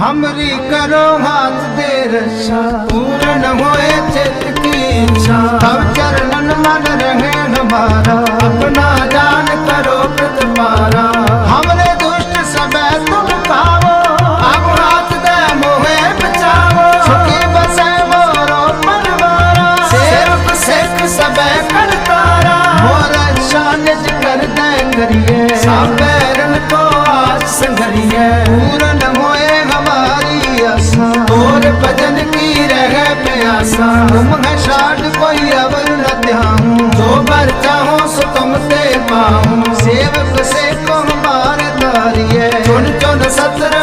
हमरी करो हाथ दे रक्षा पूर्ण होए चित की इच्छा अब चरणन मन रहे हमारा अपना दान करो प्रतिपारा हमरे दुष्ट सब तुम पावो अब हाथ दे मोहे बचावो सुखी बसे मोरो परिवारा सेवक सेख सब करतारा मोर शान कर दे करिए सब को आज संघरिए पूर्ण ऐसा तुम है शाद कोई अवल न त्याहूँ जो बर चाहो सो तुम ते पाऊँ सेवक से को हमारे तारिये चुन चुन सत्र